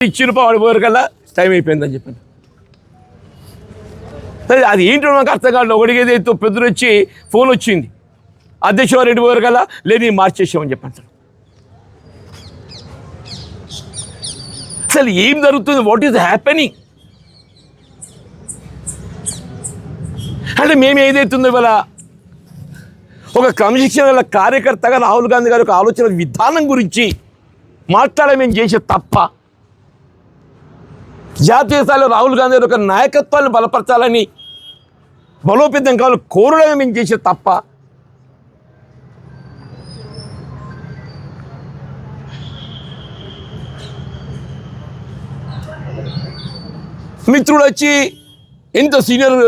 ఇచ్చిన వాడు పోయారు కల్లా టైం అయిపోయిందని చెప్పాను సరే అది ఏంటో నాకు అర్థం కాదు ఒకటికి ఏదైతే పెద్దలు వచ్చి ఫోన్ వచ్చింది. అధ్యక్ష రెడ్డి పోయారు కల్లా లేని మార్చేసామని చెప్పంటారు అసలు ఏం జరుగుతుంది? వాట్ ఈస్ హ్యాపెనింగ్ అంటే మేము ఏదైతుందో ఇవాళ ఒక క్రమశిక్షణ గల కార్యకర్తగా రాహుల్ గాంధీ గారి ఒక ఆలోచన విధానం గురించి మాట్లాడమేం చేసే తప్ప జాతీయ స్థాయిలో రాహుల్ గాంధీ యొక్క ఒక నాయకత్వాన్ని బలపరచాలని బలోపేతం కావాలి కోరడమే మేము చేసే తప్ప. మిత్రుడు వచ్చి ఎంత సీనియర్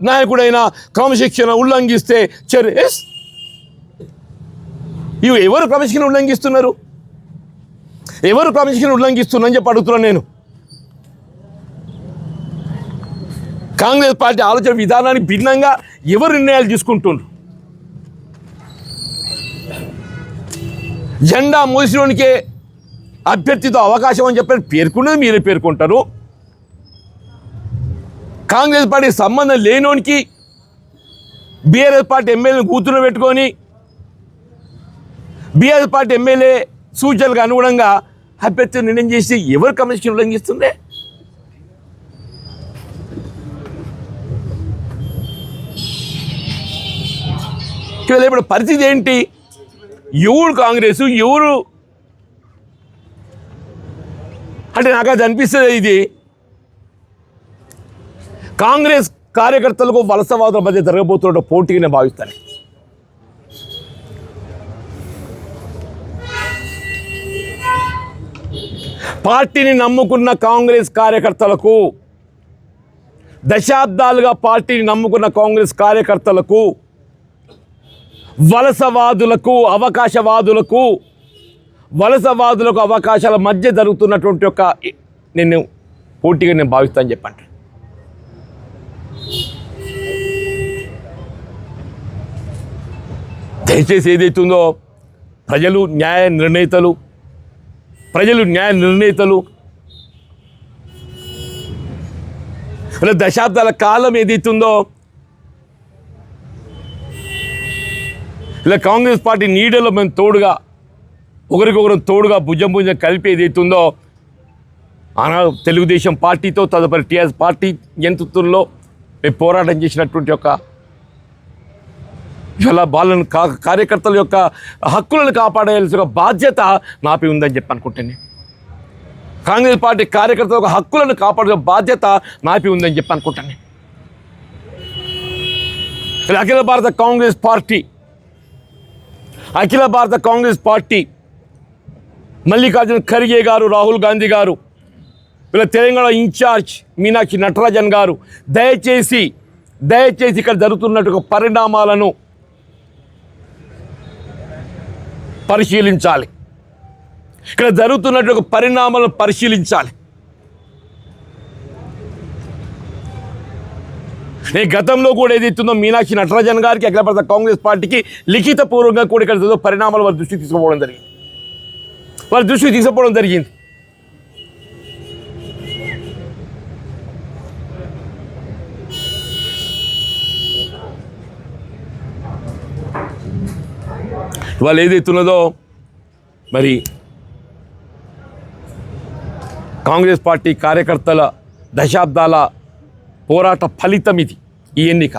నాయకుడైనా క్రమశిక్షణ ఉల్లంఘిస్తే చర్య ఎస్ ఇవి ఎవరు క్రమశిక్షణ ఉల్లంఘిస్తున్నారు? ఎవరు క్రమశిక్షణ ఉల్లంఘిస్తున్నారని చెప్పి అడుగుతున్నాను నేను. కాంగ్రెస్ పార్టీ ఆలోచన విధానానికి భిన్నంగా ఎవరు నిర్ణయాలు తీసుకుంటున్నారు జెండా మోసిలోనికే అభ్యర్థితో అవకాశం అని చెప్పి పేర్కొన్నది మీరే పేర్కొంటారు. కాంగ్రెస్ పార్టీ సంబంధం లేనోనికి బీఆర్ఎస్ పార్టీ ఎమ్మెల్యేని కూతురు పెట్టుకొని బీఆర్ఎస్ పార్టీ ఎమ్మెల్యే సూచనలకు అనుగుణంగా అభ్యర్థి నిర్ణయం చేసి ఎవరు కమిషన్ ఉల్లంఘిస్తుంది ఇవాళ ఇప్పుడు పరిస్థితి ఏంటి? ఎవరు కాంగ్రెస్? ఎవరు? అంటే నాకు అది అనిపిస్తుంది ఇది. కాంగ్రెస్ కార్యకర్తలకు వలసవాదుల మధ్య జరగబోతున్న పోటీగా నేను భావిస్తాను. పార్టీని నమ్ముకున్న కాంగ్రెస్ కార్యకర్తలకు దశాబ్దాలుగా పార్టీని నమ్ముకున్న కాంగ్రెస్ కార్యకర్తలకు వలసవాదులకు అవకాశవాదులకు వలసవాదులకు అవకాశాల మధ్య జరుగుతున్నటువంటి ఒక నేను పోటీగా నేను భావిస్తాను చెప్పండి. దయచేసి ఏదైతుందో ప్రజలు న్యాయ నిర్ణేతలు ప్రజలు న్యాయ నిర్ణేతలు దశాబ్దాల కాలం ఏదైతుందో ఇలా కాంగ్రెస్ పార్టీ నీడలో మేము తోడుగా ఒకరికొకరు తోడుగా భుజం భుజం కలిపి ఏదైతుందో ఆనా తెలుగుదేశం పార్టీతో తదుపరి టీఆర్ఎస్ పార్టీ నేతృత్వంలో మేము పోరాటం చేసినటువంటి ఒక ఇలా బాలను కా కార్యకర్తల యొక్క హక్కులను కాపాడేయాల్సిన బాధ్యత నాపై ఉందని చెప్పి అనుకుంటాను కాంగ్రెస్ పార్టీ కార్యకర్తల యొక్క హక్కులను కాపాడే బాధ్యత నాపై ఉందని చెప్పి అనుకుంటాను అఖిల భారత కాంగ్రెస్ పార్టీ అఖిల భారత కాంగ్రెస్ పార్టీ మల్లికార్జున ఖర్గే గారు రాహుల్ గాంధీ గారు వీళ్ళ తెలంగాణ ఇన్ఛార్జ్ మీనాక్షి నటరాజన్ గారు దయచేసి దయచేసి ఇక్కడ జరుగుతున్నట్టు పరిణామాలను పరిశీలించాలి. ఇక్కడ జరుగుతున్నట్టు పరిణామాలను పరిశీలించాలి. నేను గతంలో కూడా ఏదైతుందో మీనాక్షి నటరాజన్ గారికి అఖిల భారత కాంగ్రెస్ పార్టీకి లిఖిత పూర్వకంగా కూడా ఇక్కడ ఏదో పరిణామాలు వారి దృష్టికి తీసుకుపోవడం జరిగింది. వారి దృష్టికి తీసుకుపోవడం జరిగింది. ఇవాళ ఏదైతున్నదో మరి కాంగ్రెస్ పార్టీ కార్యకర్తల దశాబ్దాల పోరాట ఫలితం ఇది. ఈ ఎన్నిక.